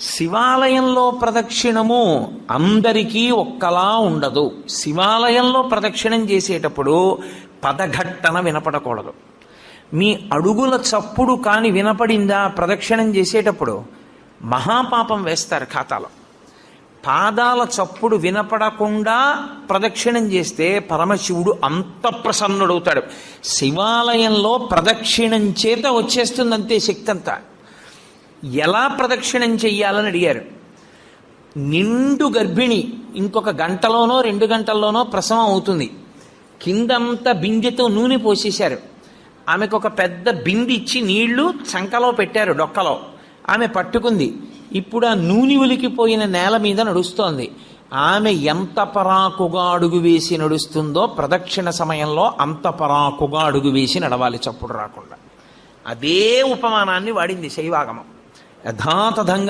శివాలయంలో ప్రదక్షిణము అందరికీ ఒక్కలా ఉండదు. శివాలయంలో ప్రదక్షిణం చేసేటప్పుడు పదఘట్టన వినపడకూడదు. మీ అడుగుల చప్పుడు కాని వినపడిందా ప్రదక్షిణం చేసేటప్పుడు? మహాపాపం వేస్తారు ఖాతాలో. పాదాల చప్పుడు వినపడకుండా ప్రదక్షిణం చేస్తే పరమశివుడు అంత ప్రసన్నుడవుతాడు. శివాలయంలో ప్రదక్షిణం చేత వచ్చేస్తుందంతే శక్తి అంతా ఎలా ప్రదక్షిణం చెయ్యాలని అడిగారు. నిండు గర్భిణి ఇంకొక గంటలోనో రెండు గంటల్లోనో ప్రసవం అవుతుంది. కిందంతా బిందెతో నూనె పోసేశారు. ఆమెకు ఒక పెద్ద బింది ఇచ్చి నీళ్ళు చంకలో పెట్టారు డొక్కలో. ఆమె పట్టుకుంది. ఇప్పుడు ఆ నూనె ఉలికిపోయిన నేల మీద నడుస్తోంది. ఆమె ఎంత పరాకుగా అడుగు వేసి నడుస్తుందో ప్రదక్షిణ సమయంలో అంత పరాకుగా అడుగు వేసి నడవాలి చప్పుడు రాకుండా. అదే ఉపమానాన్ని వాడింది శైవాగమం. యథాతథంగా